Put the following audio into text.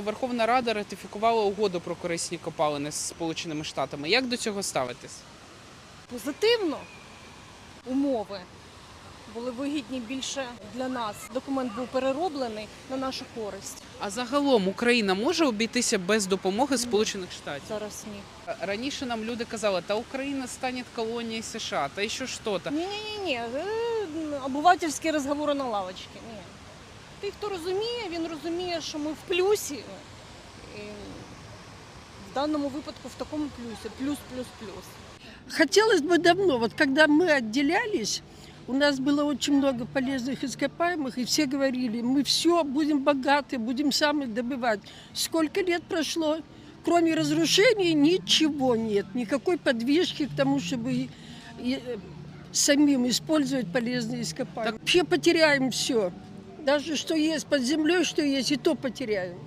Верховна Рада ратифікувала угоду про корисні копалини з Сполученими Штатами. Як до цього ставитись? позитивно умови були вигідні більше для нас. Документ був перероблений на нашу користь. А загалом Україна може обійтися без допомоги Сполучених Штатів? Зараз ні. Раніше нам люди казали, та Україна стане колонією США, та ще що ж то. Ні, ні, ні, ні. Обывательські розговори на лавочці. Ні. Той, хто розуміє, він розуміє, що ми в плюсі. І в даному випадку в такому плюсі. Плюс, плюс, плюс. Хотелось бы давно, вот когда мы отделялись, у нас было очень много полезных ископаемых, и все говорили, мы все, будем богаты, будем сами добывать. Сколько лет прошло, кроме разрушений ничего нет, никакой подвижки к тому, чтобы и- и, э, самим использовать полезные ископаемые. Вообще потеряем все. Даже что есть под землей, что есть, и то потеряем.